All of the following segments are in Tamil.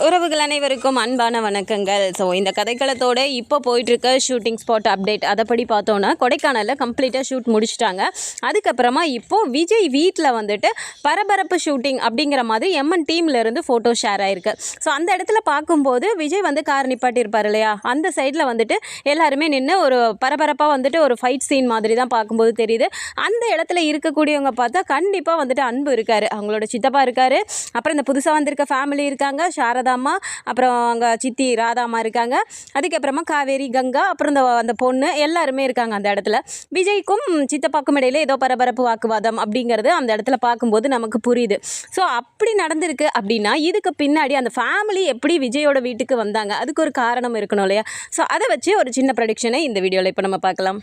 உறவுகள் அனைவருக்கும் அன்பான வணக்கங்கள். ஸோ இந்த கதைக்களத்தோட இப்போ போயிட்டுருக்க ஷூட்டிங் ஸ்பாட் அப்டேட் அதைப்படி பார்த்தோன்னா கொடைக்கானலில் கம்ப்ளீட்டாக ஷூட் முடிச்சிட்டாங்க. அதுக்கப்புறமா இப்போது விஜய் வீட்டில் வந்துட்டு பரபரப்பு ஷூட்டிங் அப்படிங்கிற மாதிரி எம்என் டீம்லேருந்து ஃபோட்டோ ஷேர் ஆகிருக்கு ஸோ அந்த இடத்துல பார்க்கும்போது விஜய் வந்து கார் நிப்பாட்டியிருப்பார் இல்லையா? அந்த சைடில் வந்துட்டு எல்லாருமே நின்று ஒரு பரபரப்பாக வந்துட்டு ஒரு ஃபைட் சீன் மாதிரி தான் பார்க்கும்போது தெரியுது. அந்த இடத்துல இருக்கக்கூடியவங்க பார்த்தா கண்டிப்பாக வந்துட்டு அன்பு இருக்கார். அவங்களோட சித்தப்பா இருக்கார். அப்புறம் இந்த புதுசாக வந்திருக்க ஃபேமிலி இருக்காங்க. சாரதாம்மா அப்புறம் அங்கே சித்தி ராதாம்மா இருக்காங்க. அதுக்கப்புறமா காவேரி கங்கா அப்புறம் இந்த அந்த பொண்ணு எல்லாருமே இருக்காங்க அந்த இடத்துல. விஜய்க்கும் சித்தப்பாக்கும் இடையில ஏதோ பரபரப்பு வாக்குவாதம் அப்படிங்கிறது அந்த இடத்துல பார்க்கும்போது நமக்கு புரியுது. ஸோ அப்படி நடந்திருக்கு அப்படின்னா இதுக்கு பின்னாடி அந்த ஃபேமிலி எப்படி விஜயோட வீட்டுக்கு வந்தாங்க? அதுக்கு ஒரு காரணம் இருக்கணும் இல்லையா? ஸோ அதை வச்சு ஒரு சின்ன ப்ரடிக்ஷனை இந்த வீடியோவில் இப்போ நம்ம பார்க்கலாம்.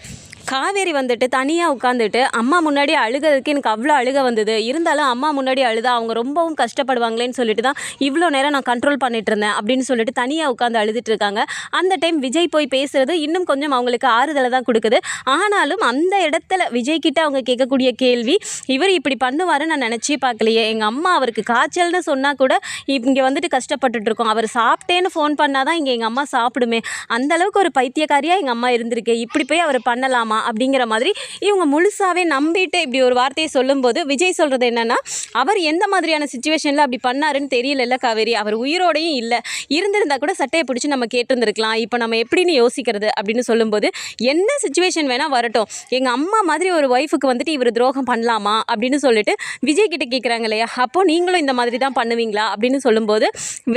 காவேரி வந்துட்டு தனியாக உட்காந்துட்டு அம்மா முன்னாடி அழுகிறதுக்கு எனக்கு அவ்வளோ அழுக வந்தது. இருந்தாலும் அம்மா முன்னாடி அழுதா அவங்க ரொம்பவும் கஷ்டப்படுவாங்களேன்னு சொல்லிட்டு தான் இவ்வளோ நேரம் நான் கண்ட்ரோல் பண்ணிட்டு இருந்தேன் அப்படின்னு சொல்லிட்டு தனியாக உட்காந்து அழுதுட்டு இருக்காங்க அந்த டைம் விஜய் போய் பேசுறது இன்னும் கொஞ்சம் அவங்களுக்கு ஆறுதலை தான் கொடுக்குது. ஆனாலும் அந்த இடத்துல விஜய் கிட்ட அவங்க கேட்கக்கூடிய கேள்வி இவர் இப்படி பண்ணுவாருன்னு நான் நினச்சே பார்க்கலையே. எங்கள் அம்மா அவருக்கு காய்ச்சல்னு சொன்னால் கூட இங்கே வந்துட்டு கஷ்டப்பட்டுட்டு இருக்கோம் அவர் சாப்பிட்டேன்னு ஃபோன் பண்ணால் தான் இங்கே எங்கள் அம்மா சாப்பிடுமே. அந்த அளவுக்கு ஒரு பைத்தியக்காரியாக எங்கள் அம்மா இருந்திருக்கு. இப்படி போய் அவர் பண்ணலாமா அப்படிங்கிற மாதிரி இவங்க முழுசாகவே நம்பிட்டு இப்படி ஒரு வார்த்தையை சொல்லும்போது விஜய் சொல்கிறது என்னென்னா அவர் எந்த மாதிரியான சுச்சுவேஷனில் அப்படி பண்ணாருன்னு தெரியல காவேரி. அவர் உயிர் உயிரோடையும் இல்லை. இருந்திருந்தா கூட சட்டையை பிடிச்சி நம்ம கேட்டிருந்துருக்கலாம். இப்போ நம்ம எப்படின்னு யோசிக்கிறது அப்படின்னு சொல்லும்போது என்ன சுச்சுவேஷன் வேணால் வரட்டும். எங்கள் அம்மா மாதிரி ஒரு ஒய்ஃபுக்கு வந்துட்டு இவர் துரோகம் பண்ணலாமா அப்படின்னு சொல்லிட்டு விஜய் கிட்ட கேட்குறாங்க இல்லையா? அப்போ நீங்களும் இந்த மாதிரி தான் பண்ணுவீங்களா? அப்படின்னு சொல்லும்போது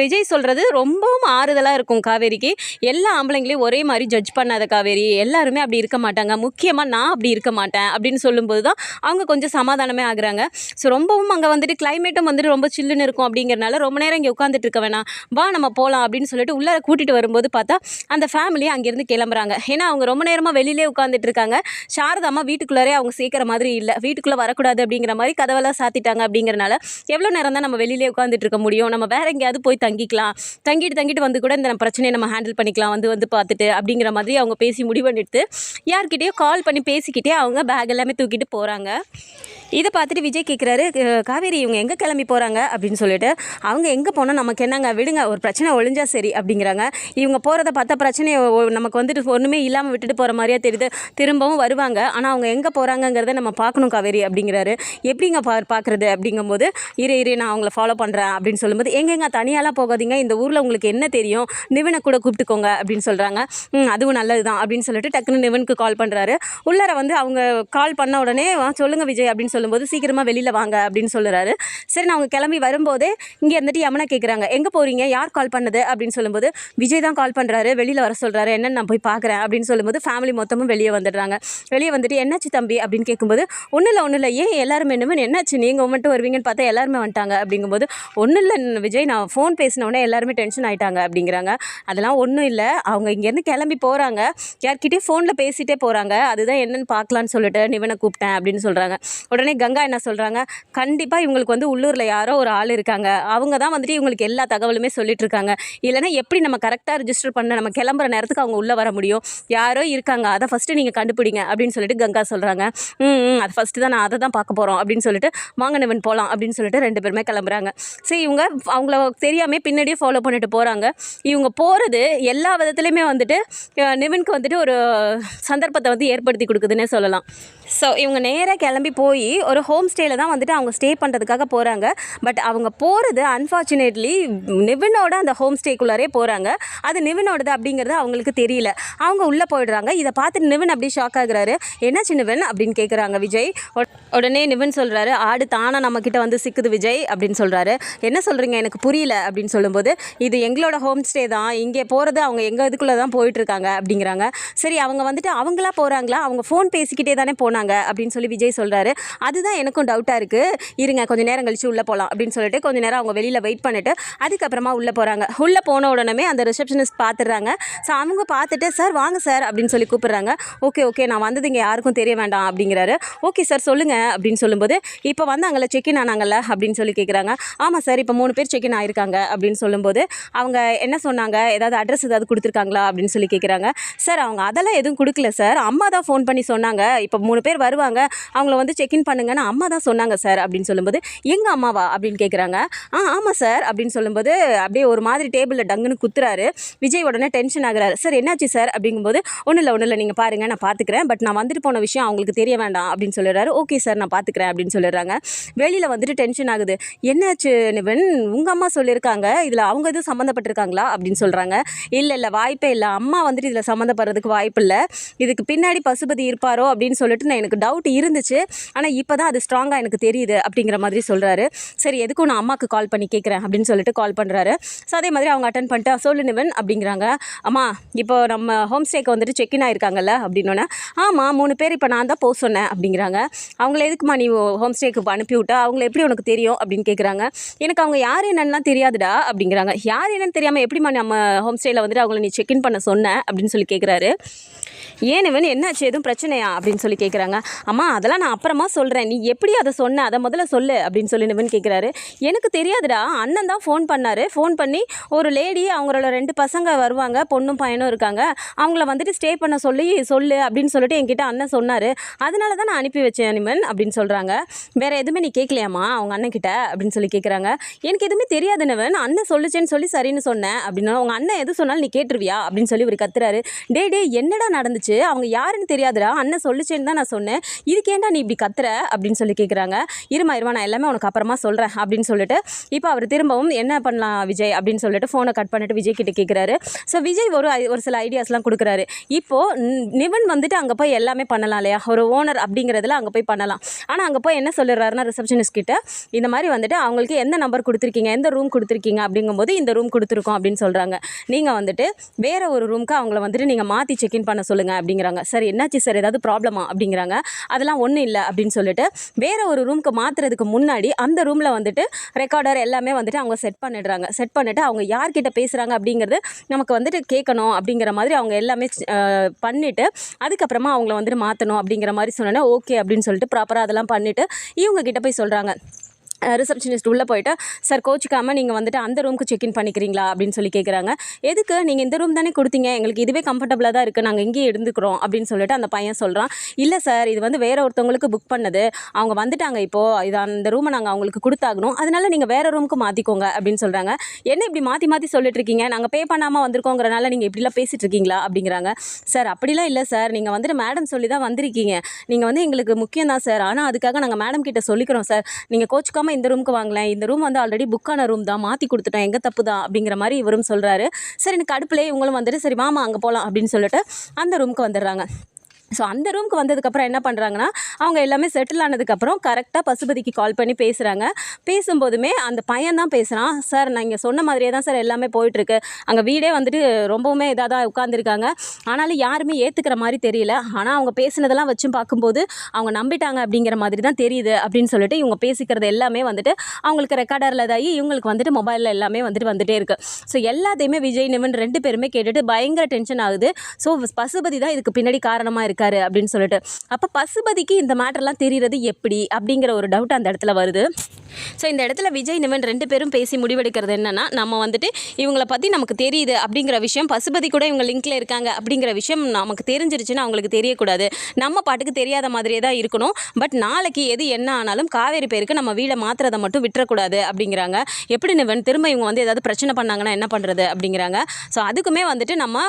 விஜய் சொல்கிறது ரொம்பவும் ஆறுதலாக இருக்கும் காவேரிக்கு. எல்லா ஆம்பளைங்களையும் ஒரே மாதிரி ஜட்ஜ் பண்ணாத காவேரி. எல்லாருமே அப்படி இருக்க மாட்டாங்க. முக்கியமாக நான் அப்படி இருக்க மாட்டேன் அப்படின்னு சொல்லும்போது தான் அவங்க கொஞ்சம் சமாதானமே ஆகுறாங்க. ஸோ ரொம்பவும் அங்கே வந்துட்டு கிளைமேட்டும் வந்துட்டு ரொம்ப சில்லுன்னு இருக்கும் அப்படிங்கிறனால ரொம்ப நேரம் இங்கே உட்காந்துட்டு இருக்க வேணாம். வா நம்ம போகலாம் அப்படின்னு சொல்லிட்டு உள்ளே கூட்டிகிட்டு வரும்போது பார்த்தா அந்த ஃபேமிலி அங்கேருந்து கிளம்புறாங்க. ஏன்னா அவங்க ரொம்ப நேரமாக வெளியிலே உட்காந்துட்டு இருக்காங்க. சாரதாம்மா வீட்டுக்குள்ளாரே அவங்க சேர்க்குற மாதிரி இல்லை. வீட்டுக்குள்ளே வரக்கூடாது அப்படிங்கிற மாதிரி கதவெல்லாம் சாத்திட்டாங்க அப்படிங்கிறனால எவ்வளோ நேரம் தான் நம்ம வெளியிலே உட்காந்துட்டு இருக்க முடியும்? நம்ம வேற எங்கேயாவது போய் தங்கிக்கலாம். தங்கிட்டு தங்கிட்டு வந்து கூட இந்த பிரச்சனையை நம்ம ஹேண்டில் பண்ணிக்கலாம் வந்து வந்து பார்த்துட்டு அப்படிங்கிற மாதிரி அவங்க பேசி முடிவெடுத்து யார்கிட்டயோ கால் பண்ணி பேசிக்கிட்டே அவங்க பேக் எல்லாமே தூக்கிட்டு போகிறாங்க இதை பார்த்துட்டு விஜய் கேட்குறாரு காவேரி இவங்க எங்கே கிளம்பி போகிறாங்க அப்படின்னு சொல்லிட்டு அவங்க எங்கே போனால் நமக்கு என்னங்க? விடுங்க ஒரு பிரச்சனை ஒழிஞ்சா சரி அப்படிங்கிறாங்க. இவங்க போகிறத பார்த்தா பிரச்சனையை நமக்கு வந்துட்டு ஒன்றுமே இல்லாமல் விட்டுட்டு போகிற மாதிரியா தெரியுது. திரும்பவும் வருவாங்க. ஆனால் அவங்க எங்கே போகிறாங்கங்கிறத நம்ம பார்க்கணும் காவேரி அப்படிங்கிறாரு. எப்படிங்க பா பார்க்குறது? அப்படிங்கும்போது இரு இரு நான் அவங்கள ஃபாலோ பண்ணுறேன் அப்படின்னு சொல்லும்போது எங்கெங்க? தனியாலாம் போகாதீங்க. இந்த ஊரில் உங்களுக்கு என்ன தெரியும்? நிவனை கூட கூப்பிட்டுக்கோங்க அப்படின்னு சொல்கிறாங்க அதுவும் நல்லது தான் அப்படின்னு சொல்லிட்டு டக்குன்னு நிவனுக்கு கால் பண்ணுறாரு உள்ளார வந்து அவங்க கால் பண்ண உடனே "ஆ, விஜய் அப்படின்னு சொல்லி சொல்லும்போது சீக்கிரமாக வெளியில் வாங்க அப்படின்னு சொல்லுறாரு. சரி நான் அவங்க கிளம்பி வரும்போதே இங்கே இருந்துட்டு யமுனா கேட்குறாங்க எங்கே போகிறீங்க யார் கால் பண்ணது? அப்படின்னு சொல்லும்போது விஜய் தான் கால் பண்ணுறாரு வெளியில் வர சொல்கிறாரு என்னன்னு நான் போய் பார்க்குறேன் அப்படின்னு சொல்லும்போது ஃபேமிலி மொத்தமும் வெளியே வந்துடுறாங்க. வெளியே வந்துட்டு என்னாச்சு தம்பி? அப்படின்னு கேட்கும்போது ஒன்றும் இல்லை ஒன்றும் இல்லை. ஏன் எல்லாரும் என்னமே என்னாச்சு? நீங்கள் மட்டும் வருவீங்கன்னு பார்த்தா எல்லாருமே வந்துட்டாங்க. அப்படிங்கும்போது ஒன்றும் இல்லை விஜய். நான் ஃபோன் பேசினோடனே எல்லாருமே டென்ஷன் ஆகிட்டாங்க அப்படிங்கிறாங்க. அதெல்லாம் ஒன்றும் இல்லை. அவங்க இங்கேருந்து கிளம்பி போகிறாங்க யார்கிட்டயும் ஃபோனில் பேசிட்டே போகிறாங்க அதுதான் என்னென்னு பார்க்கலான்னு சொல்லிட்டு நிவனை கூப்பிட்டேன் அப்படின்னு சொல்கிறாங்க உடனே கங்கா என்ன சொல்கிறாங்க கண்டிப்பாக இவங்களுக்கு வந்து உள்ளூரில் யாரோ ஒரு ஆள் இருக்காங்க. அவங்க தான் வந்துட்டு இவங்களுக்கு எல்லா தகவலுமே சொல்லிட்டு இருக்காங்க. இல்லைன்னா எப்படி நம்ம கரெக்டாக ரிஜிஸ்டர் பண்ண நம்ம கிளம்புற நேரத்துக்கு அவங்க உள்ளே வர முடியும்? யாரோ இருக்காங்க. அதை ஃபஸ்ட்டு நீங்கள் கண்டுபிடிங்க அப்படின்னு சொல்லிட்டு கங்கா சொல்கிறாங்க ம் அது ஃபஸ்ட்டு தான் நான் அதை தான் பார்க்க போகிறோம் அப்படின்னு சொல்லிட்டு வாங்கினவன் போகலாம் அப்படின்னு சொல்லிட்டு ரெண்டு பேருமே கிளம்புறாங்க. சரி இவங்க அவங்கள தெரியாமல் பின்னாடியே ஃபாலோ பண்ணிட்டு போகிறாங்க இவங்க போகிறது எல்லா விதத்துலையுமே வந்துட்டு அஹ், நிவினுக்கு வந்துட்டு ஒரு சந்தர்ப்பத்தை வந்து ஏற்படுத்தி கொடுக்குதுன்னே சொல்லலாம். ஸோ இவங்க நேராக கிளம்பி போய் ஒரு ஹோம் ஸ்டேயில் தான் வந்துட்டு அவங்க ஸ்டே பண்ணுறதுக்காக போகிறாங்க பட் அவங்க போகிறது அன்ஃபார்ச்சுனேட்லி நிவினோட அந்த ஹோம் ஸ்டேக்குள்ளாரே போகிறாங்க அது நிவினோடது அப்படிங்கிறது அவங்களுக்கு தெரியல. அவங்க உள்ளே போயிடுறாங்க. இதை பார்த்துட்டு நிவின் அப்படியே ஷாக் ஆகுறாரு. என்னாச்சு நிவின்? அப்படின்னு கேட்குறாங்க விஜய். உடனே நிவின் சொல்கிறாரு ஆடு தானாக நம்மக்கிட்ட வந்து சிக்குது விஜய்? அப்படின்னு சொல்கிறாரு என்ன சொல்கிறீங்க எனக்கு புரியல. அப்படின்னு சொல்லும்போது இது எங்களோட ஹோம் ஸ்டே தான். இங்கே போகிறது அவங்க எங்கள் இதுக்குள்ளே தான் போயிட்டுருக்காங்க. அப்படிங்கிறாங்க. சரி அவங்க வந்துட்டு அவங்களா போகிறாங்களா அவங்க ஃபோன் பேசிக்கிட்டே தானே போனாங்க? அப்படின்னு சொல்லி விஜய் சொல்கிறாரு அதுதான் எனக்கும் டவுட்டாக இருக்குது இருங்க கொஞ்சம் நேரம் கழிச்சு உள்ளே போகலாம் அப்படின்னு சொல்லிட்டு கொஞ்ச நேரம் அவங்க வெளியில் வெயிட் பண்ணிவிட்டு அதுக்கப்புறமா உள்ளே போகிறாங்க உள்ளே போன உடனே அந்த ரிசப்ஷனிஸ்ட் பார்த்துடுறாங்க ஸோ அவங்க பார்த்துட்டு சார் வாங்க சார் அப்படின்னு சொல்லி கூப்பிட்றாங்க. ஓகே ஓகே நான் வந்தது இங்கே யாருக்கும் தெரிய வேண்டாம் அப்படிங்கிறாரு. ஓகே சார் சொல்லுங்கள் அப்படின்னு சொல்லும்போது இப்போ வந்தாங்கல்ல செக்இன் ஆனாங்கல்ல அப்படின்னு சொல்லி கேட்குறாங்க ஆமாம் சார் இப்போ மூணு பேர் செக்இன் ஆயிருக்காங்க அப்படின்னு சொல்லும்போது அவங்க என்ன சொன்னாங்க? ஏதாவது அட்ரஸ் ஏதாவது கொடுத்துருக்காங்களா? அப்படின்னு சொல்லி கேட்குறாங்க சார் அவங்க அதெல்லாம் எதுவும் கொடுக்கல சார் அம்மா அம்மா தான் ஃபோன் பண்ணி சொன்னாங்க. இப்போ மூணு பேர் வருவாங்க. அவங்கள வந்து செக்இன் பண்ணுங்கன்னு அம்மா தான் சொன்னாங்க சார் அப்படின்னு சொல்லும்போது எங்கள் அம்மாவா? அப்படின்னு கேட்குறாங்க ஆ ஆமாம் சார் அப்படின்னு சொல்லும்போது அப்படியே ஒரு மாதிரி டேபிளில் டங்குன்னு குத்துறாரு. விஜய் உடனே டென்ஷன் ஆகுறாரு. சார் என்னாச்சு சார்? அப்படிங்கும்போது ஒன்றும் இல்லை ஒன்றும் இல்லை நீங்கள் பாருங்கள் நான் பார்த்துக்கிறேன் பட் நான் வந்துட்டு போன விஷயம் அவங்களுக்கு தெரிய வேண்டாம் அப்படின்னு சொல்லிடுறாரு. ஓகே சார் நான் பார்த்துக்கிறேன் அப்படின்னு சொல்லிடுறாங்க. வெளியில் வந்துட்டு டென்ஷன் ஆகுது. என்னாச்சு நிவன்? உங்கள் அம்மா சொல்லியிருக்காங்க இதில் அவங்க எதுவும் சம்மந்தப்பட்டிருக்காங்களா? அப்படின்னு சொல்கிறாங்க இல்லை இல்லை வாய்ப்பே இல்லை. அம்மா வந்துட்டு இதில் சம்மந்தப்படுறதுக்கு வாய்ப்பு இல்லை இதுக்கு பின்னாடி பசுபதி இருப்பாரோ? அப்படின்னு சொல்லிட்டு நான் எனக்கு டவுட் இருந்துச்சு. ஆனால் இப்போ தான் அது ஸ்ட்ராங்காக எனக்கு தெரியுது அப்படிங்கிற மாதிரி சொல்கிறாரு சரி எதுக்கும் நான் அம்மாவுக்கு கால் பண்ணி கேட்குறேன் அப்படின்னு சொல்லிட்டு கால் பண்ணுறாரு ஸோ அதே மாதிரி அவங்க அட்டன் பண்ணிட்டு சொல்லு நிவன் அப்படிங்கிறாங்க. அம்மா இப்போ நம்ம ஹோம் ஸ்டேக்கு வந்துட்டு செக்இன் ஆயிருக்காங்கல்ல அப்படின்னோன்னே ஆமாம் மூணு பேர் இப்போ நான் தான் போக சொன்னேன் அப்படிங்கிறாங்க. அவங்கள எதுக்குமா நீ ஹோம் ஸ்டேக்கு அனுப்பி விட்டா? அவங்கள எப்படி உனக்கு தெரியும்? அப்படின்னு கேட்குறாங்க எனக்கு அவங்க யார் என்னன்னா தெரியாதுடா அப்படிங்கிறாங்க. யார் என்னன்னு தெரியாமல் எப்படிம்மா நம்ம ஹோம் ஸ்டேயில் வந்துட்டு அவங்கள நீ செக்இன் பண்ண சொன்ன? அப்படின்னு சொல்லி கேட்குறாரு ஏன் இவன்? என்னாச்சு? எதுவும் பிரச்சனையா? அப்படின்னு சொல்லி கேட்குறாங்க அம்மா அதெல்லாம் நான் அப்புறமா சொல்கிறேன் நீ எப்படி அதை சொன்ன? அதை முதல்ல சொல்லு அப்படின்னு சொல்லி நிவன் கேட்குறாரு எனக்கு தெரியாதுடா. அண்ணன் தான் ஃபோன் பண்ணார். ஃபோன் பண்ணி ஒரு லேடி அவங்களோட ரெண்டு பசங்க வருவாங்க. பொண்ணும் பையனும் இருக்காங்க. அவங்கள வந்துட்டு ஸ்டே பண்ண சொல்லி சொல்லு அப்படின்னு சொல்லிட்டு என்கிட்ட அண்ணன் சொன்னார். அதனால தான் நான் அனுப்பி வச்சேன் இவன் அப்படின்னு சொல்கிறாங்க வேறு எதுவுமே நீ கேட்கலையாம்மா அவங்க அண்ணன் கிட்ட? அப்படின்னு சொல்லி கேட்குறாங்க எனக்கு எதுவுமே தெரியாது நிவன் அண்ணன் சொல்லுச்சேன்னு சொல்லி சரின்னு சொன்னேன். அப்படின்னா உங்கள் அண்ணன் எது சொன்னாலும் நீ கேட்டுருவியா? அப்படின்னு சொல்லி இவர் கத்துறாரு. டே டே என்னடா நடந்துச்சு. அவங்க யாருன்னு தெரியாதுடா. அண்ணன் சொல்லுச்சேன்னு தான் நான் சொன்னேன். இதுக்கு ஏன்டா நீ இப்படி கத்துற? அப்படின்னு சொல்லி கேட்குறாங்க இருமா இருமா நான் எல்லாமே உனக்கு அப்புறமா சொல்கிறேன் அப்படின்னு சொல்லிட்டு இப்போ அவர் திரும்பவும் என்ன பண்ணலாம் விஜய் அப்படின்னு சொல்லிட்டு ஃபோனை கட் பண்ணிட்டு விஜய் கிட்ட கேட்குறாரு ஸோ விஜய் ஒரு ஐ- ஒரு சில ஐடியாஸ்லாம் கொடுக்குறாரு. இப்போது நிவன் வந்துட்டு அங்கே போய் எல்லாமே பண்ணலாம் இல்லையா? ஒரு ஓனர் அப்படிங்கிறதுல அங்கே போய் பண்ணலாம். ஆனால் அங்கே போய் என்ன சொல்லிடுறாருன்னா ரிசப்ஷனிஸ்ட் கிட்ட இந்த மாதிரி வந்துட்டு அவங்களுக்கு எந்த நம்பர் கொடுத்துருக்கீங்க? எந்த ரூம் கொடுத்துருக்கீங்க? அப்படிங்கும்போது இந்த ரூம் கொடுத்துருக்கோம் அப்படின்னு சொல்கிறாங்க நீங்கள் வந்துட்டு வேறு ஒரு ரூமுக்கு அவங்கள வந்துட்டு நீங்கள் மாற்றி செக்இன் பண்ண சொல்லுங்கள் அப்படிங்கிறாங்க. சார் என்னாச்சு சார்? ஏதாவது ப்ராப்ளமா அப்படிங்கிறாங்க. அதெல்லாம் ஒன்றும் இல்லை அப்படின்னு சொல்லிட்டு வேற ஒரு ரூமுக்கு மாற்றுறதுக்கு முன்னாடி அந்த ரூமில் வந்துட்டு ரெக்கார்டர் எல்லாமே வந்துட்டு அவங்க செட் பண்ணிடுறாங்க. செட் பண்ணிவிட்டு அவங்க யார்கிட்ட பேசுகிறாங்க அப்படிங்கிறது நமக்கு வந்துட்டு கேட்கணும் அப்படிங்கிற மாதிரி அவங்க எல்லாமே பண்ணிவிட்டு அதுக்கப்புறமா அவங்கள வந்துட்டு மாற்றணும் அப்படிங்கிற மாதிரி சொன்னோன்னே ஓகே அப்படின்னு சொல்லிட்டு ப்ராப்பராக அதெல்லாம் பண்ணிவிட்டு இவங்க கிட்ட போய் சொல்கிறாங்க ரிசப்ஷனிஸ்ட் உள்ளே போயிட்டு சார் கோச்சிக்காமல் நீங்கள் வந்துட்டு அந்த ரூமுக்கு செக்இன் பண்ணிக்கிறீங்களா? அப்படின்னு சொல்லி கேட்குறாங்க எதுக்கு? நீங்கள் இந்த ரூம் தானே கொடுத்தீங்க. எங்களுக்கு இதுவே கம்ஃபர்டபுளாக தான் இருக்குது நாங்கள் இங்கேயே இருந்துக்கிறோம். அப்படின்னு சொல்லிட்டு அந்த பையன் சொல்கிறான் இல்லை சார் இது வந்து வேற ஒருத்தவங்களுக்கு புக் பண்ணது. அவங்க வந்துட்டாங்க இப்போது இது அந்த ரூமை நாங்கள் அவங்களுக்கு கொடுத்தாகணும். அதனால நீங்கள் வேறு ரூமுக்கு மாற்றிக்கோங்க அப்படின்னு சொல்கிறாங்க என்ன இப்படி மாற்றி மாற்றி சொல்லிட்டு இருக்கீங்க? நாங்கள் பே பண்ணாமல் வந்திருக்கோங்கிறனால நீங்கள் இப்படிலாம் பேசிட்டு இருக்கீங்களா? அப்படிங்கிறாங்க. சார் அப்படிலாம் இல்லை சார். நீங்கள் வந்துட்டு மேடம் சொல்லி தான் வந்திருக்கீங்க. நீங்கள் வந்து எங்களுக்கு முக்கியம் தான் சார். ஆனால் அதுக்காக நாங்கள் மேடம் கிட்ட சொல்லிக்கிறோம் சார். நீங்கள் கோச்சுக்காமல் இந்த ரூமுக்கு வாங்கலேன் இந்த ரூம் வந்து ஆல்ரெடி புக்கான ரூம் தான். மாற்றி கொடுத்துட்டோம் எங்கள் தப்பு தான்? அப்படிங்கிற மாதிரி இவரும் சொல்கிறாரு சரி எனக்கு அடுப்புலேயே இவங்களும் வந்துட்டு சரி மாமா அங்கே போகலாம் அப்படின்னு சொல்லிட்டு அந்த ரூமுக்கு வந்துடுறாங்க. ஸோ அந்த ரூமுக்கு வந்ததுக்கப்புறம் என்ன பண்ணுறாங்கன்னா அவங்க எல்லாமே செட்டில் ஆனதுக்கப்புறம் கரெக்டாக பசுபதிக்கு கால் பண்ணி பேசுகிறாங்க பேசும்போதுமே அந்த பையன் தான் பேசுகிறான் சார் நான் இங்கே சொன்ன மாதிரியே தான் சார் எல்லாமே போயிட்டுருக்கு. அங்கே வீடே வந்துட்டு ரொம்பவுமே இதாக தான் உட்காந்துருக்காங்க ஆனாலும் யாருமே ஏற்றுக்கிற மாதிரி தெரியல. ஆனால் அவங்க பேசுனதெல்லாம் வச்சும் பார்க்கும்போது அவங்க நம்பிட்டாங்க அப்படிங்கிற மாதிரி தான் தெரியுது அப்படின்னு சொல்லிட்டு இவங்க பேசிக்கிறது எல்லாமே வந்துட்டு அவங்களுக்கு ரெக்கார்டரில் இதாகி இவங்களுக்கு வந்துட்டு மொபைலில் எல்லாமே வந்துட்டு வந்துட்டே இருக்குது ஸோ எல்லாத்தையுமே விஜய் நிவன் ரெண்டு பேருமே கேட்டுட்டு பயங்கர டென்ஷன் ஆகுது. ஸோ பசுபதி தான் இதுக்கு பின்னாடி காரணமாக இருக்குது இருக்காரு அப்படின்னு சொல்லிட்டு. அப்போ பசுபதிக்கு இந்த மேட்டர்லாம் தெரிகிறது எப்படி அப்படிங்கிற ஒரு டவுட் அந்த இடத்துல வருது. ஸோ இந்த இடத்துல விஜய் நிவன் ரெண்டு பேரும் பேசி முடிவெடுக்கிறது என்னென்னா நம்ம வந்துட்டு இவங்கள பற்றி நமக்கு தெரியுது அப்படிங்கிற விஷயம் பசுபதி கூட இவங்க லிங்க்கில் இருக்காங்க அப்படிங்கிற விஷயம் நமக்கு தெரிஞ்சிருச்சுன்னா அவங்களுக்கு தெரியக்கூடாது. நம்ம பாட்டுக்கு தெரியாத மாதிரியே தான் இருக்கணும். பட் நாளைக்கு எது என்ன ஆனாலும் காவேரி பேருக்கு நம்ம வீடை மாத்துறதை மட்டும் விட்டுறக்கூடாது அப்படிங்கிறாங்க. எப்படி நிவன்? திரும்ப இவங்க வந்து ஏதாவது பிரச்சனை பண்ணாங்கன்னா என்ன பண்ணுறது அப்படிங்கிறாங்க. ஸோ அதுக்குமே வந்துட்டு நம்ம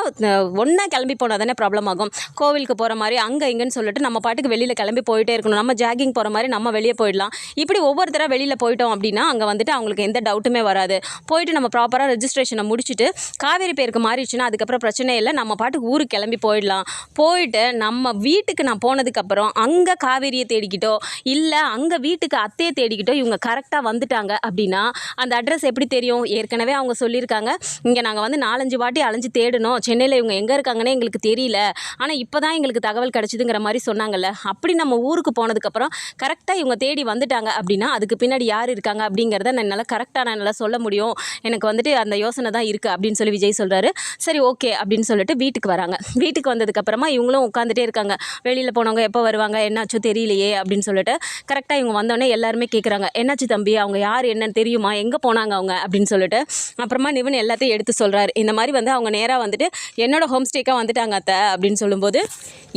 ஒன்றா கிளம்பி போனால் தானே ப்ராப்ளம் ஆகும். கோவிலுக்கு போகிற மாதிரி அங்கே இங்கேன்னு சொல்லிட்டு நம்ம பாட்டுக்கு வெளியில் கிளம்பி போயிட்டே இருக்கணும். நம்ம ஜாகிங் போகிற மாதிரி நம்ம வெளியே போயிடலாம். இப்படி ஒவ்வொருத்தராக வெளியில் வெளியில் போயிட்டோம் அப்படின்னா அங்கே வந்துட்டு அவங்களுக்கு எந்த டவுட்டுமே வராது. போயிட்டு நம்ம ப்ராப்பராக ரெஜிஸ்ட்ரேஷனை முடிச்சுட்டு காவேரி பேருக்கு மாறிடுச்சுன்னா அதுக்கப்புறம் பிரச்சனை இல்லை. நம்ம பாட்டுக்கு ஊருக்கு கிளம்பி போயிடலாம். போயிட்டு நம்ம வீட்டுக்கு நான் போனதுக்கப்புறம் அங்கே காவேரியை தேடிக்கிட்டோ இல்லை அங்கே வீட்டுக்கு அத்தையை தேடிக்கிட்டோ இவங்க கரெக்டாக வந்துட்டாங்க அப்படின்னா அந்த அட்ரஸ் எப்படி தெரியும்? ஏற்கனவே அவங்க சொல்லியிருக்காங்க. இங்கே நாங்கள் வந்து நாலஞ்சு வாட்டி அலைஞ்சு தேடணும். சென்னையில் இவங்க எங்கே இருக்காங்கன்னே எங்களுக்கு தெரியல. ஆனால் இப்போ தான் எங்களுக்கு தகவல் கிடச்சிதுங்கிற மாதிரி சொன்னாங்கல்ல. அப்படி நம்ம ஊருக்கு போனதுக்கப்புறம் கரெக்டாக இவங்க தேடி வந்துட்டாங்க அப்படின்னா அதுக்கு பின்னாடி பின்னாடி யார் இருக்காங்க அப்படிங்கிறத நான் என்னால் கரெக்டாக நான் என்னால் சொல்ல முடியும். எனக்கு வந்துட்டு அந்த யோசனை தான் இருக்குது அப்படின்னு சொல்லி விஜய் சொல்கிறாரு சரி ஓகே அப்படின்னு சொல்லிட்டு வீட்டுக்கு வராங்க. வீட்டுக்கு வந்ததுக்கப்புறமா இவங்களும் உட்காந்துட்டே இருக்காங்க. வெளியில் போனவங்க எப்போ வருவாங்க என்னாச்சோ தெரியலையே அப்படின்னு சொல்லிட்டு கரெக்டாக இவங்க வந்தோடனே எல்லாருமே கேட்குறாங்க என்னாச்சு தம்பி? அவங்க யார்? என்னன்னு தெரியுமா? எங்கே போனாங்க அவங்க? அப்படின்னு சொல்லிட்டு அப்புறமா நிவன் எல்லாத்தையும் எடுத்து சொல்கிறாரு இந்த மாதிரி வந்து அவங்க நேராக வந்துட்டு என்னோட ஹோம் ஸ்டேக்காக வந்துட்டாங்க அத்தை அப்படின்னு சொல்லும்போது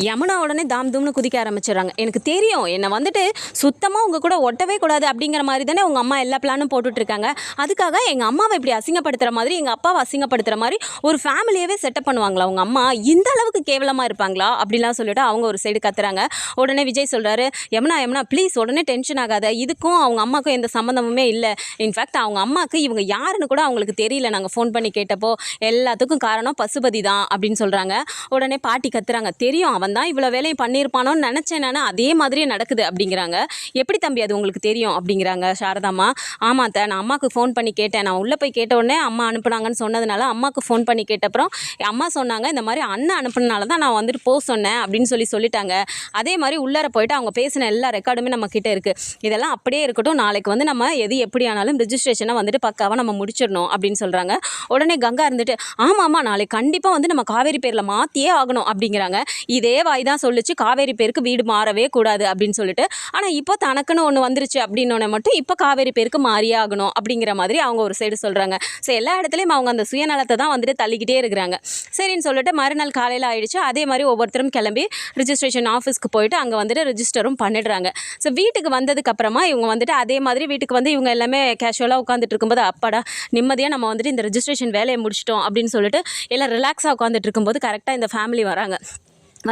யமுனா உடனே தாம் தூம்னு குதிக்க ஆரம்பிச்சிடுறாங்க. எனக்கு தெரியும். என்னை வந்துட்டு சுத்தமாக உங்கள் கூட ஒட்டவே கூடாது அப்படிங்கிற மாதிரி தானே உங்கள் அம்மா எல்லா பிளானும் போட்டுட்ருக்காங்க. அதுக்காக எங்கள் அம்மாவை இப்படி அசிங்கப்படுத்துகிற மாதிரி எங்கள் அப்பாவை அசிங்கப்படுத்துகிற மாதிரி ஒரு ஃபேமிலியவே செட்டப் பண்ணுவாங்களா? உங்கள் அம்மா இந்த அளவுக்கு கேவலமாக இருப்பாங்களா? அப்படிலாம் சொல்லிவிட்டு அவங்க ஒரு சைடு கத்துறாங்க. உடனே விஜய் சொல்கிறாரு எம்னா எம்னா ப்ளீஸ் உடனே டென்ஷன் ஆகாத. இதுக்கும் அவங்க அம்மாவுக்கும் எந்த சம்மந்தமுமே இல்லை. இன்ஃபேக்ட் அவங்க அம்மாவுக்கு இவங்க யாருன்னு கூட அவங்களுக்கு தெரியல. நாங்கள் ஃபோன் பண்ணி கேட்டப்போ எல்லாத்துக்கும் காரணம் பசுபதி தான் அப்படின்னு சொல்கிறாங்க உடனே பாட்டி கத்துறாங்க தெரியும் அவன் தான் இவ்வளோ வேலையும் பண்ணியிருப்பானோன்னு நினச்சேன் அதே மாதிரியே நடக்குது அப்படிங்கிறாங்க. எப்படி தம்பி அது உங்களுக்கு தெரியும்? அப்படிங்கிறாங்க. சாரதாம்மா. ஆமாம் த நான் அம்மாவுக்கு ஃபோன் பண்ணி கேட்டேன். நான் உள்ளே போய் கேட்ட உடனே அம்மா அனுப்புனாங்கன்னு சொன்னதுனால அம்மாவுக்கு ஃபோன் பண்ணி கேட்டப்புறம் என் அம்மா சொன்னாங்க இந்த மாதிரி அண்ணன் அனுப்புனனால தான் நான் வந்துட்டு போக சொன்னேன் அப்படின்னு சொல்லி சொல்லிட்டாங்க. அதே மாதிரி உள்ளார போயிட்டு அவங்க பேசின எல்லா ரெக்கார்டுமே நம்ம கிட்டே இருக்குது இதெல்லாம் அப்படியே இருக்கட்டும். நாளைக்கு வந்து நம்ம எது எப்படி ஆனாலும் ரிஜிஸ்ட்ரேஷனை வந்துட்டு பக்காவாக நம்ம முடிச்சிடணும் அப்படின்னு சொல்கிறாங்க உடனே கங்கா இருந்துட்டு ஆமாம் ஆமாம் நாளைக்கு கண்டிப்பாக வந்து நம்ம காவேரி பேரில் மாற்றியே ஆகணும் அப்படிங்கிறாங்க. இதே வாய் தான் சொல்லிச்சு. காவேரி பேருக்கு வீடு மாறவே கூடாது அப்படின்னு சொல்லிட்டு. ஆனால் இப்போ தனக்குன்னு ஒன்று வந்துருச்சு அப்படின்னோடனே மட்டும் இப்போ காவேரி பேருக்கு மாறியே ஆகணும் அப்படிங்கிற மாதிரி அவங்க ஒரு சைடு சொல்கிறாங்க ஸோ எல்லா இடத்துலையும் அவங்க அந்த சுயநலத்தை தான் வந்துட்டு தள்ளிக்கிட்டே இருக்கிறாங்க. சரின்னு சொல்லிட்டு மறுநாள் காலையில் ஆயிடுச்சு. அதே மாதிரி ஒவ்வொருத்தரும் கிளம்பி ரிஜிஸ்ட்ரேஷன் ஆஃபீஸ்க்கு போயிட்டு அங்கே வந்துட்டு ரிஜிஸ்டரும் பண்ணிடுறாங்க. ஸோ வீட்டுக்கு வந்ததுக்கப்புறமா இவங்க வந்துட்டு அதே மாதிரி வீட்டுக்கு வந்து இவங்க எல்லாமே கேஷுவலாக உட்காந்துட்டு இருக்கும்போது அப்பாடா நிம்மதியாக நம்ம வந்துட்டு இந்த ரிஜிஸ்ட்ரேஷன் வேலையை முடிச்சிட்டோம் அப்படின்னு சொல்லிட்டு எல்லாம் ரிலாக்ஸாக உட்காந்துட்டு இருக்கும்போது கரெக்டாக இந்த ஃபேமிலி வராங்க.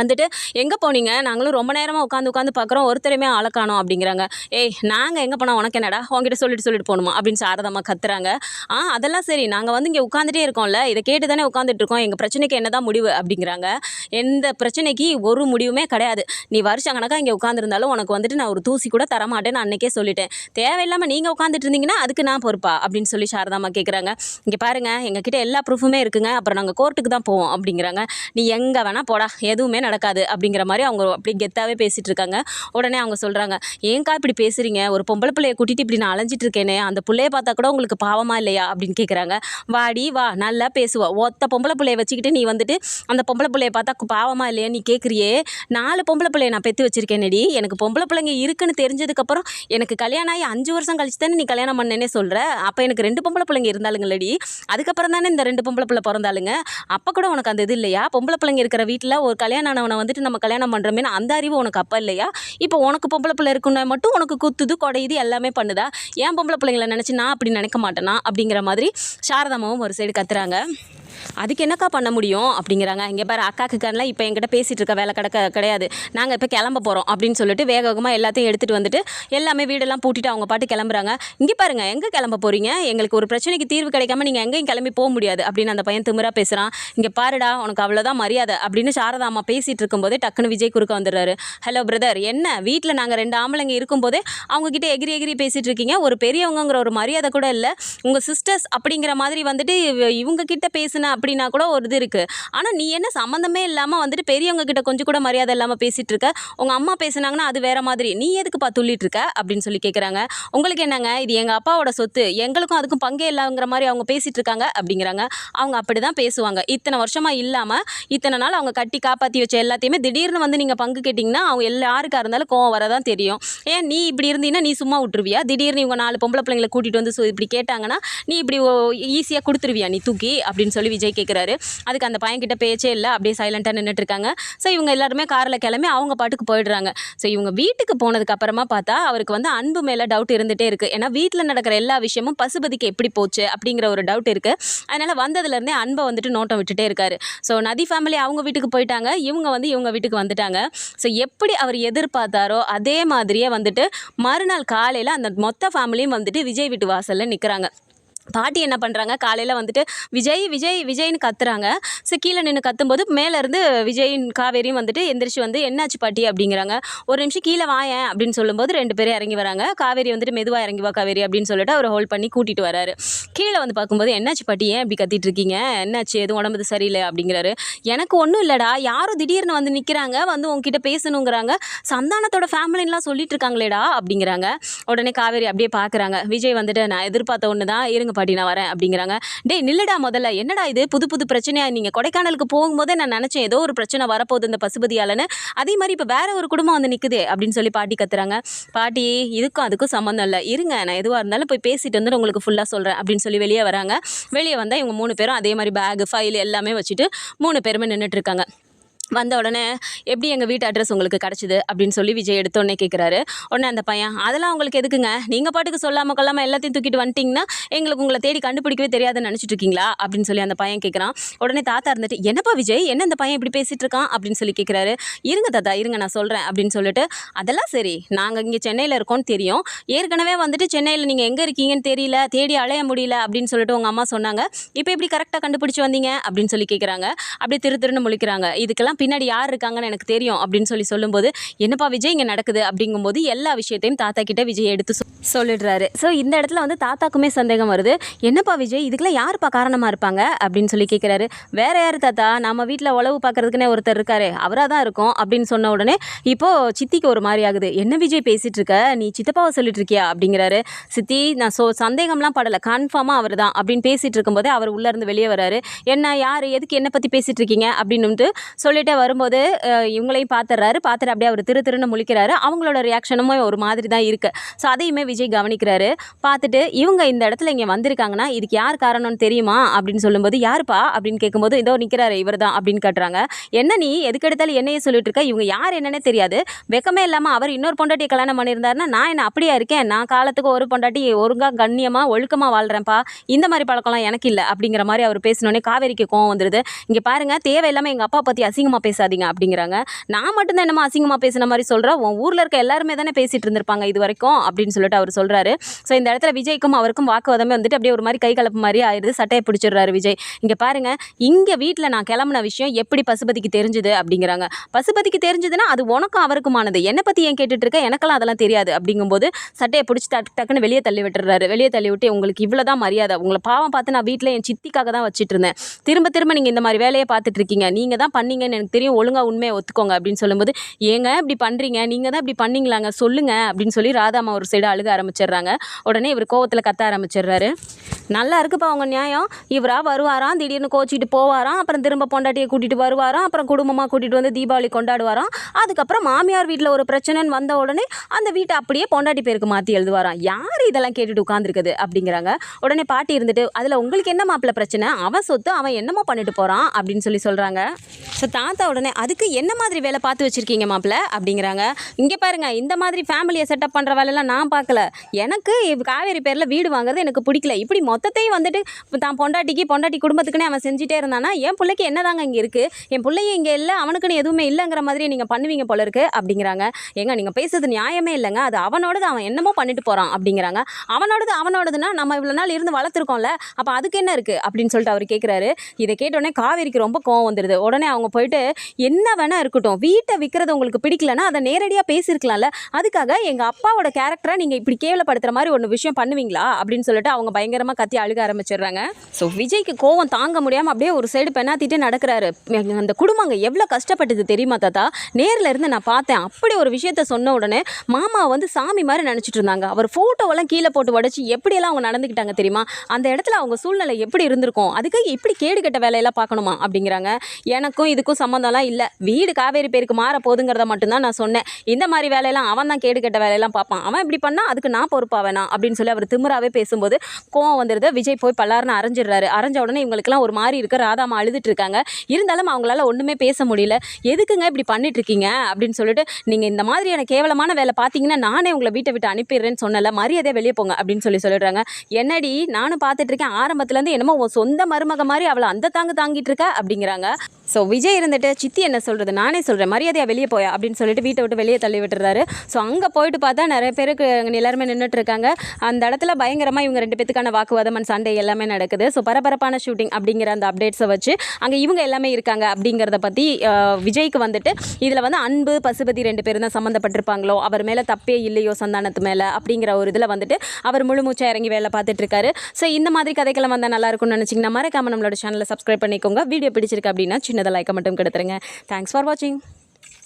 வந்துட்டு எங்கே போனீங்க? நாங்களும் ரொம்ப நேரமாக உட்காந்து உட்காந்து பார்க்குறோம் ஒருத்தரையுமே ஆளை அப்படிங்கிறாங்க. ஏய் நாங்கள் எங்கே போனால் உனக்கு என்னடா? உங்ககிட்ட சொல்லிட்டு சொல்லிட்டு போகணுமா? அப்படின்னு சாரதமாக கத்துறாங்க. ஆ அதெல்லாம் சரி. நாங்கள் வந்து இங்கே உட்காந்துட்டே இருக்கோம்ல. இதை கேட்டு தானே உட்காந்துட்டு இருக்கோம். எங்கள் பிரச்சனைக்கு என்ன தான் முடிவு? அப்படிங்கிறாங்க. எந்த பிரச்சனைக்கு ஒரு முடிவுமே கிடையாது. நீ வருஷம் கணக்காக இங்கே உட்காந்துருந்தாலும் உனக்கு வந்துட்டு நான் ஒரு தூசி கூட தரமாட்டேன்னு அன்னைக்கே சொல்லிட்டேன். தேவையில்லாமல் நீங்கள் உட்காந்துட்டு இருந்தீங்கன்னா அதுக்கு நான் பொறுப்பா? அப்படின்னு சொல்லி சாரதாம்மா கேட்குறாங்க இங்கே பாருங்கள் எங்ககிட்ட எல்லா ப்ரூஃபுமே இருக்குங்க. அப்புறம் நாங்கள் கோர்ட்டுக்கு தான் போவோம். அப்படிங்கிறாங்க. நீ எங்கே வேணால் போடா. எதுவுமே நடக்காது அப்படிங்கிற மாதிரி அவங்க அப்படி கெத்தாகவே பேசிட்டு இருக்காங்க உடனே அவங்க சொல்கிறாங்க ஏன்க்கா இப்படி பேசுறீங்க? ஒரு பொம்பளை பிள்ளைய கூட்டிட்டு இப்படி நான் அலைஞ்சிட்டு இருக்கேனே அந்த பிள்ளைய பார்த்தா கூட உங்களுக்கு பாவமா இல்லையா? அப்படின்னு கேட்குறாங்க வாடி வா நல்லா பேசுவா. ஒத்த பொம்பளை பிள்ளைய வச்சுக்கிட்டு நீ வந்துட்டு அந்த பொம்பளை பிள்ளைய பார்த்தா பாவமாக பாவமா இல்லையா நீ கேட்குறியே நாலு பொம்பளை பிள்ளைய நான் பெற்று வச்சிருக்கேனடி. எனக்கு பொம்பளை பிள்ளைங்க இருக்குன்னு தெரிஞ்சதுக்கப்புறம் எனக்கு கல்யாணம் ஆகி அஞ்சு வருஷம் கழிச்சு தானே நீ கல்யாணம் பண்ணேனே சொல்கிற அப்போ எனக்கு ரெண்டு பொம்பளை பிள்ளைங்க இருந்தாலுங்களடி அதுக்கப்புறம் தானே இந்த ரெண்டு பொம்பளை பிள்ளை பிறந்தாளுங்க. அப்போ கூட உனக்கு அந்த இது இல்லையா? பொம்பளை பிள்ளைங்க இருக்கிற வீட்டில் ஒரு கல்யாணம் ஆனவனை வந்துட்டு நம்ம கல்யாணம் பண்ணுறோமே அந்த அறிவு உனக்கு அப்போ இல்லையா? இப்போ உனக்கு பொம்பளை பிள்ளை இருக்குன்னா மட்டும் உனக்கு குத்துது கொடையுது எல்லாமே பண்ணுதா? ஏன் பொம்பளை பிள்ளைங்களை நினச்சி நான் அப்படி நினைக்க மாட்டேனா? அப்படிங்கிற மாதிரி சாரதாமாவும் ஒரு சைடு கத்துறாங்க. அதுக்கு என்னக்கா பண்ண முடியும்? அப்படிங்கிறாங்க. இங்கே பாரு அக்காக்கு கண்ணில் இப்போ என்கிட்ட பேசிகிட்டு இருக்க வேலை கிடக்க கிடையாது. நாங்கள் இப்போ கிளம்ப போகிறோம் அப்படின்னு சொல்லிட்டு வேக வேகமாக எல்லாத்தையும் எடுத்துகிட்டு வந்துட்டு எல்லாமே வீடெல்லாம் பூட்டிட்டு அவங்க பாட்டு கிளம்புறாங்க. இங்கே பாருங்கள் எங்கே கிளம்ப போகிறீங்க எங்களுக்கு ஒரு பிரச்சனைக்கு தீர்வு கிடைக்காம நீங்கள் எங்கேயும் கிளம்பி போக முடியாது அப்படின்னு அந்த பையன் திமிராக பேசுகிறான் இங்கே பாருடா உனக்கு அவ்வளோதான் மரியாதை அப்படின்னு சாரதா அம்மா பேசிகிட்டு இருக்கும்போதே டக்குன்னு விஜய் குறுக்க வந்துடுறாரு. ஹலோ பிரதர் என்ன? வீட்டில் நாங்கள் ரெண்டு ஆம்பளைங்க இருக்கும்போதே அவங்கக்கிட்ட எகிரி எகிரி பேசிகிட்டு இருக்கீங்க. ஒரு பெரியவங்கங்கிற ஒரு மரியாதை கூட இல்லை. உங்கள் சிஸ்டர்ஸ் அப்படிங்கிற மாதிரி வந்துட்டு இவ- இவங்க கிட்ட பேசின அப்படின்னா கூட ஒரு இது இருக்குது ஆனால் நீ என்ன சம்மந்தமே இல்லாமல் வந்துட்டு பெரியவங்க கிட்ட கொஞ்சம் கூட மரியாதை இல்லாமல் பேசிகிட்டு இருக்க? உங்கள் அம்மா பேசுனாங்கன்னா அது வேற மாதிரி. நீ எதுக்குப்பா துள்ளிட்டு இருக்க? அப்படின்னு சொல்லி கேட்குறாங்க உங்களுக்கு என்னங்க? இது எங்கள் அப்பாவோட சொத்து. எங்களுக்கும் அதுக்கும் பங்கே இல்லைங்கிற மாதிரி அவங்க பேசிகிட்டு இருக்காங்க அப்படிங்கிறாங்க. அவங்க அப்படி தான் பேசுவாங்க. இத்தனை வருஷமாக இல்லாமல் இத்தனை நாள் அவங்க கட்டி காப்பாற்றி வச்ச எல்லாத்தையுமே திடீர்னு வந்து நீங்கள் பங்கு கேட்டிங்கன்னா அவங்க எல்லா இருந்தாலும் கோவம் வரதான் தெரியும். ஏன் நீ இப்படி இருந்தீங்கன்னா நீ சும்மா விட்டுருவியா? திடீர்னு இவங்க நாலு பொம்பளை பிள்ளைங்களை கூட்டிகிட்டு வந்து இப்படி கேட்டாங்கன்னா நீ இப்படி ஈஸியாக கொடுத்துருவியா? நீ தூக்கி அப்படின்னு சொல்லி விஜய் கேட்குறாரு அதுக்கு அந்த பையன்கிட்ட பேச்சே இல்லை. அப்படியே சைலண்ட்டாக நின்றுட்டு இருக்காங்க ஸோ இவங்க எல்லாருமே காரில் கிளம்பி அவங்க பாட்டுக்கு போயிடுறாங்க. ஸோ இவங்க வீட்டுக்கு போனதுக்கு அப்புறமா பார்த்தா அவருக்கு வந்து அன்பு மேலே டவுட் இருந்துகிட்டே இருக்குது ஏன்னா வீட்டில் நடக்கிற எல்லா விஷயமும் பசுபதிக்கு எப்படி போச்சு அப்படிங்கிற ஒரு டவுட் இருக்குது அதனால் வந்ததுலேருந்தே அன்பை வந்துட்டு நோட்டம் விட்டுட்டே இருக்காரு. ஸோ நதி ஃபேமிலி அவங்க வீட்டுக்கு போயிட்டாங்க. இவங்க வந்து இவங்க வீட்டுக்கு வந்துட்டாங்க. ஸோ எப்படி அவர் எதிர்பார்த்தாரோ அதே மாதிரியே வந்துட்டு மறுநாள் காலையில் அந்த மொத்த ஃபேமிலியும் வந்துட்டு விஜய் வீட்டு வாசலில் நிற்கிறாங்க பாட்டி என்ன பண்ணுறாங்க காலையில் வந்துட்டு விஜய் விஜய் விஜய்னு கத்துறாங்க. ஸோ கீழே நின்று கத்தும்போது மேலேருந்து விஜயின் காவேரியும் வந்துட்டு எந்திரிச்சு வந்து என்னாச்சு பாட்டி? அப்படிங்கிறாங்க. ஒரு நிமிஷம் கீழே வாயேன் அப்படின்னு சொல்லும்போது ரெண்டு பேரும் இறங்கி வராங்க. காவேரி வந்துட்டு மெதுவாக இறங்கி வா காவேரி அப்படின்னு சொல்லிட்டு அவர் ஹோல்ட் பண்ணி கூட்டிகிட்டு வராரு. கீழே வந்து பார்க்கும்போது என்னாச்சு பாட்டி? ஏன் இப்படி கத்திட்டு இருக்கீங்க? என்னாச்சு? எதுவும் உடம்புது சரியில்லை? அப்படிங்கிறாரு. எனக்கு ஒன்றும் இல்லைடா. யாரும் திடீர்னு வந்து நிற்கிறாங்க வந்து உங்ககிட்ட பேசணுங்கிறாங்க. சந்தானத்தோட ஃபேமிலின்லாம் சொல்லிட்டு இருக்காங்களேடா. அப்படிங்கிறாங்க. உடனே காவேரி அப்படியே பார்க்குறாங்க விஜய் வந்துட்டு நான் எதிர்பார்த்த ஒன்று தான் இருங்க பாட்டி நான் வரேன் அப்படிங்கிறாங்க. டேய் நில்லுடா முதல்ல. என்னடா இது? புது புது பிரச்சனையாக நீங்கள் கொடைக்கானலுக்கு போகும்போதே நான் நினச்சேன் ஏதோ ஒரு பிரச்சனை வரப்போகுது இந்த பசுபதியாலன்னு. அதே மாதிரி இப்போ வேற ஒரு குடும்பம் வந்து நிற்குதே அப்படின்னு சொல்லி பாட்டி கத்துறாங்க. பாட்டி இதுக்கும் அதுக்கும் சம்மந்தம் இல்லை. இருங்க நான் எதுவாக இருந்தாலும் போய் பேசிட்டு வந்து உங்களுக்கு ஃபுல்லாக சொல்கிறேன் அப்படின்னு சொல்லி வெளியே வராங்க. வெளியே வந்தால் இவங்க மூணு பேரும் அதே மாதிரி பேக் ஃபைல் எல்லாமே வச்சுட்டு மூணு பேருமே நின்றுட்டு இருக்காங்க. வந்த உடனே எப்படி எங்கள் வீட்டு அட்ரஸ் உங்களுக்கு கிடச்சிது? அப்படின்னு சொல்லி விஜய் எடுத்த உடனே கேட்குறாரு உடனே அந்த பையன் அதெல்லாம் உங்களுக்கு எதுக்குங்க? நீங்கள் பாட்டுக்கு சொல்லாமல் கொள்ளாமல் எல்லாத்தையும் தூக்கிட்டு வந்துட்டிங்கன்னா எங்களுக்கு உங்களை தேடி கண்டுபிடிக்கவே தெரியாதுன்னு நினச்சிட்டு இருக்கீங்களா? அப்படின்னு சொல்லி அந்த பையன் கேட்குறான் உடனே தாத்தா இருந்துட்டு என்னப்பா விஜய்? என்ன இந்த பையன் இப்படி பேசிகிட்டு இருக்கான்? அப்படின்னு சொல்லி கேட்குறாரு இருங்க தாத்தா இருங்க நான் சொல்கிறேன் அப்படின்னு சொல்லிட்டு அதெல்லாம் சரி. நாங்கள் இங்கே சென்னையில் இருக்கோம்னு தெரியும். ஏற்கனவே வந்துட்டு சென்னையில் நீங்கள் எங்கே இருக்கீங்கன்னு தெரியல. தேடி அலைய முடியல. அப்படின்னு சொல்லிட்டு உங்கள் அம்மா சொன்னாங்க. இப்போ எப்படி கரெக்டாக கண்டுபிடிச்சி வந்தீங்க? அப்படின்னு சொல்லி கேட்குறாங்க அப்படியே திரு திருன்னு முழிக்கிறாங்க. இதுக்கெல்லாம் பின்னாடி யார் இருக்காங்கன்னு எனக்கு தெரியும் அப்படின்னு சொல்லி சொல்லும்போது என்னப்பா விஜய் இங்கே நடக்குது? அப்படிங்கும்போது எல்லா விஷயத்தையும் தாத்தா கிட்ட விஜய் எடுத்து சொல்லிடுறாரு. ஸோ இந்த இடத்துல வந்து தாத்தாக்குமே சந்தேகம் வருது. என்னப்பா விஜய்? இதுக்கெல்லாம் யாருப்பா காரணமாக இருப்பாங்க? அப்படின்னு சொல்லி கேட்குறாரு வேற யார் தாத்தா? நம்ம வீட்டில் உழவு பார்க்குறதுக்குன்னே ஒருத்தர் இருக்காரு. அவராக தான் இருக்கும். அப்படின்னு சொன்ன உடனே இப்போது சித்திக்கு ஒரு மாதிரி ஆகுது. என்ன விஜய் பேசிகிட்டு இருக்க? நீ சித்தப்பாவை சொல்லிட்டு இருக்கியா? அப்படிங்கிறாரு. சித்தி நான் ஸோ சந்தேகம்லாம் படலை. கன்ஃபார்மாக அவர் தான் அப்படின்னு பேசிகிட்டு இருக்கும்போதே அவர் உள்ளே இருந்து வெளியே வராரு என்ன யார்? எதுக்கு என்னை பற்றி பேசிகிட்டு இருக்கீங்க? அப்படின்னுட்டு சொல்லிட்டு வரும்போது இவங்களையும் பார்த்துறாரு பார்த்துட்டு அப்படியே அவர் திரு திருன்னு முழிக்கிறாரு. அவங்களோட ரியாக்ஷனுமே ஒரு மாதிரி தான் இருக்குது ஸோ அதையுமே விஜய் கவனிக்கிறாரு. பார்த்துட்டு இவங்க இந்த இடத்துல இங்கே வந்திருக்காங்கன்னா இதுக்கு யார் காரணம்னு தெரியுமா? அப்படின்னு சொல்லும்போது யாருப்பா? அப்படின்னு கேட்கும்போது இதோ நிற்கிறாரு இவர் தான் அப்படின்னு கட்டுறாங்க. என்ன நீ? எதுக்கு எடுத்தாலும் என்னையே சொல்லிட்டு இருக்க இவங்க யார் என்னன்னே தெரியாது. வெக்கமே இல்லாமல் அவர் இன்னொரு பொண்டாட்டியை கல்யாணம் பண்ணியிருந்தாருன்னா நான் என்ன அப்படியா இருக்கேன்? நான் காலத்துக்கு ஒரு பொண்டாட்டி ஒழுங்கா கண்ணியமாக ஒழுக்கமாக வாழ்கிறேன்ப்பா இந்த மாதிரி பழக்கம்லாம் எனக்கு இல்லை. அப்படிங்கிற மாதிரி அவர் பேசினோடனே காவேரிக்கு கோவம் வந்துடுது இங்கே பாருங்க தேவையில்லாமல் எங்கள் அப்பா பற்றி அசிங்கமாக பேசாதீங்க அப்படிங்கிறாங்க. நான் மட்டும்தான் என்னமோ அசிங்கமாக பேசின மாதிரி சொல்கிறேன் உன் ஊரில் இருக்க எல்லாருமே தானே பேசிட்டு இருந்திருப்பாங்க இது வரைக்கும் அப்படின்னு சொல்லிட்டு அவர் சொல்கிறாரு ஸோ இந்த இடத்துல விஜய்க்கும் அவருக்கும் வாக்குவாதமே வந்துட்டு அப்படியே ஒரு மாதிரி கை கலப்பு மாதிரி ஆயிடுது. சட்டையை பிடிச்சிடுறாரு விஜய். இங்கே பாருங்க இங்கே வீட்டில் நான் கிளம்புன விஷயம் எப்படி பசுபதிக்கு தெரிஞ்சுது அப்படிங்கிறாங்க. பசுபதிக்கு தெரிஞ்சதுன்னா அது உனக்கும் அவருக்குமானது. என்னை பற்றி ஏன் கேட்டுட்டு இருக்க? எனக்கெல்லாம் அதெல்லாம் தெரியாது அப்படிங்கும்போது சட்டையை பிடிச்சி டக்கு டக்குன்னு வெளியே தள்ளி விட்டுறாரு. வெளியே தள்ளி விட்டு உங்களுக்கு இவ்வளோ தான் மரியாதை. உங்களை பாவம் பார்த்து நான் வீட்டில் என் சித்திக்காக தான் வச்சுட்டு இருந்தேன். திரும்ப திரும்ப நீங்கள் இந்த மாதிரி வேலையை பார்த்துட்டு இருக்கீங்க. நீங்கள் தான் பண்ணீங்கன்னு எனக்கு தெரியும் ஒழுங்காக உண்மையை ஒத்துக்கோங்க அப்படின்னு சொல்லும்போது ஏங்க இப்படி பண்ணுறீங்க நீங்கள் தான் இப்படி பண்ணீங்களாங்க? சொல்லுங்க. அப்படின்னு சொல்லி ராதாமா ஒரு சைடு அழுக ஆரம்பிச்சிடுறாங்க. உடனே இவர் கோவத்தில் கத்த ஆரம்பிச்சிடுறாரு. நல்லா இருக்குப்பா உங்கள் நியாயம். இவராக வருவாராம் திடீர்னு கோச்சிட்டு போவாராம் அப்புறம் திரும்ப பொண்டாட்டியை கூட்டிகிட்டு வருவாராம் அப்புறம் குடும்பமாக கூட்டிகிட்டு வந்து தீபாவளி கொண்டாடுவாராம். அதுக்கப்புறம் மாமியார் வீட்டில் ஒரு பிரச்சனைன்னு வந்த உடனே அந்த வீட்டை அப்படியே பொண்டாட்டி பேருக்கு மாற்றி எழுதுவாராம். யார் இதெல்லாம் கேட்டுட்டு உட்காந்துருக்குது அப்படிங்கிறாங்க. உடனே பாட்டி இருந்துட்டு அதில் உங்களுக்கு என்ன மாப்பிள்ள பிரச்சனை? அவன் சொத்து அவன் என்னமோ பண்ணிட்டு போகிறான் அப்படின்னு சொல்லி சொல்கிறாங்க ஸோ தாத்தா உடனே அதுக்கு என்ன மாதிரி வேலை பார்த்து வச்சுருக்கீங்க மாப்பிள்ள அப்படிங்கிறாங்க. இங்கே பாருங்க இந்த மாதிரி ஃபேமிலியை செட்டப் பண்ணுற வேலையெல்லாம் நான் பார்க்கல. எனக்கு காவேரி பேரில் வீடு வாங்குறது எனக்கு பிடிக்கல. இப்படி மொத்தத்தையும் வந்துட்டு தான் பொண்டாட்டிக்கு பொண்டாட்டி குடும்பத்துக்குனே அவன் செஞ்சுட்டே இருந்தானா என் பிள்ளைக்கு என்னதாங்க இங்கே இருக்குது என் பிள்ளைய இங்கே இல்லை அவனுக்குன்னு எதுவுமே இல்லைங்கிற மாதிரி நீங்கள் பண்ணுவீங்க போல இருக்கு அப்படிங்கிறாங்க. ஏங்க நீங்கள் பேசுறது நியாயமே இல்லைங்க. அது அவனோடது அவன் என்னமோ பண்ணிட்டு போகிறான் அப்படிங்கிறாங்க. அவனோடது அவனோடதுன்னா நம்ம இவ்வளோ நாள் இருந்து வளர்த்துருக்கோம்ல அப்போ அதுக்கு என்ன இருக்குது அப்படின்னு சொல்லிட்டு அவர் கேட்குறாரு இதை கேட்டோடனே காவேரிக்கு ரொம்ப கோவம் வந்துடுது உடனே அவங்க போயிட்டு என்ன வேணால் இருக்கட்டும். வீட்டை விற்கிறது உங்களுக்கு பிடிக்கலன்னா அதை நேரடியாக பேசியிருக்கலாம்ல. அதுக்காக எங்கள் அப்பாவோட கேரக்டரை நீங்கள் இப்படி கேவலப்படுத்துகிற மாதிரி ஒன்று விஷயம் பண்ணுவீங்களா? அப்படின்னு சொல்லிட்டு அவங்க பயங்கரமாக கத்தி அழுக ஆரம்பிச்சிடுறாங்க. ஸோ விஜய்க்கு கோவம் தாங்க முடியாமல் அப்படியே ஒரு சைடு பெண்ணாத்திட்டு நடக்கிறாரு. அந்த குடும்பங்க எவ்வளோ கஷ்டப்பட்டது தெரியுமா தாத்தா? நேரில் இருந்து நான் பார்த்தேன். அப்படி ஒரு விஷயத்த சொன்ன உடனே மாமா வந்து சாமி மாதிரி நினச்சிட்டு இருந்தாங்க. அவர் ஃபோட்டோவெல்லாம் கீழே போட்டு உடச்சி எப்படியெல்லாம் அவங்க நடந்துக்கிட்டாங்க தெரியுமா? அந்த இடத்துல அவங்க சூழ்நிலை எப்படி இருந்திருக்கும்? அதுக்கு இப்படி கேடு கெட்ட வேலையெல்லாம் பார்க்கணுமா? அப்படிங்கிறாங்க. எனக்கும் இதுக்கும் சம்மந்தம்லாம் இல்லை. வீடு காவேரி பேருக்கு மாற போகுதுங்கிறத மட்டும்தான் நான் சொன்னேன். இந்த மாதிரி வேலையெல்லாம் அவன் தான் கேடு கெட்ட வேலையெல்லாம் பார்ப்பான். அவன் இப்படி பண்ணால் அதுக்கு நான் பொறுப்பாவேனா அப்படின்னு சொல்லி அவர் திமுறாவே பேசும்போது கோவம் வந்து அப்படிங்கிறத விஜய் போய் பல்லாருன்னு அரைஞ்சிடுறாரு. அரைஞ்ச உடனே இவங்களுக்குலாம் ஒரு மாதிரி இருக்கு ராதாமா அழுதுட்டு இருக்காங்க. இருந்தாலும் அவங்களால ஒன்றுமே பேச முடியல. எதுக்குங்க இப்படி பண்ணிட்டு இருக்கீங்க? அப்படின்னு சொல்லிட்டு நீங்கள் இந்த மாதிரியான கேவலமான வேலை பார்த்தீங்கன்னா நானே உங்களை வீட்டை விட்டு அனுப்பிடுறேன்னு சொன்னல மரியாதையாக வெளியே போங்க. அப்படின்னு சொல்லி சொல்லிடுறாங்க. என்னடி நானும் பார்த்துட்டு இருக்கேன். ஆரம்பத்துலேருந்து என்னமோ உன் சொந்த மருமக மாதிரி அவளை அந்த தாங்கு தாங்கிட்டு இருக்கா? அப்படிங்கிறாங்க. ஸோ விஜய் இருந்துட்டு சித்தி என்ன சொல்கிறது நானே சொல்கிறேன் மரியாதையாக வெளியே போய் அப்படின்னு சொல்லிட்டு வீட்டை விட்டு வெளியே தள்ளி விட்டுறாரு. ஸோ அங்கே போயிட்டு பார்த்தா நிறைய பேருக்கு எல்லாருமே நின்றுட்டு இருக்காங்க அந்த இடத்துல பயங்கரமாக இவங்க ரெண்டு பேத்துக்கான வாக்குவாதம் அண்ட் சண்டை எல்லாமே நடக்குது. ஸோ பரபரப்பான ஷூட்டிங் அப்படிங்கிற அந்த அப்டேட்ஸை வச்சு அங்கே இவங்க எல்லாமே இருக்காங்க அப்படிங்கிறத பற்றி விஜய்க்கு வந்துட்டு இதில் வந்து அன்பு பசுபதி ரெண்டு பேரும் தான் சம்மந்தப்பட்டிருப்பாங்களோ? அவர் மேலே தப்பே இல்லையோ சந்தானத்து மேலே? அப்படிங்கிற ஒரு இதில் வந்துட்டு அவர் முழு மூச்சா இறங்கி வேலை பார்த்துட்டு இருக்காரு ஸோ இந்த மாதிரி கதைக்கெல்லாம் வந்தால் நல்லா இருக்கும்னு நினச்சிங்கன்னா மறக்காம நம்மளோட சேனலை சப்ஸ்கிரைப் பண்ணிக்கோங்க. வீடியோ பிடிச்சிருக்கு அப்படின்னா சின்னதாக லைக்கை மட்டும் கெடுத்துருங்க. தேங்க்ஸ் ஃபார் வாட்சிங்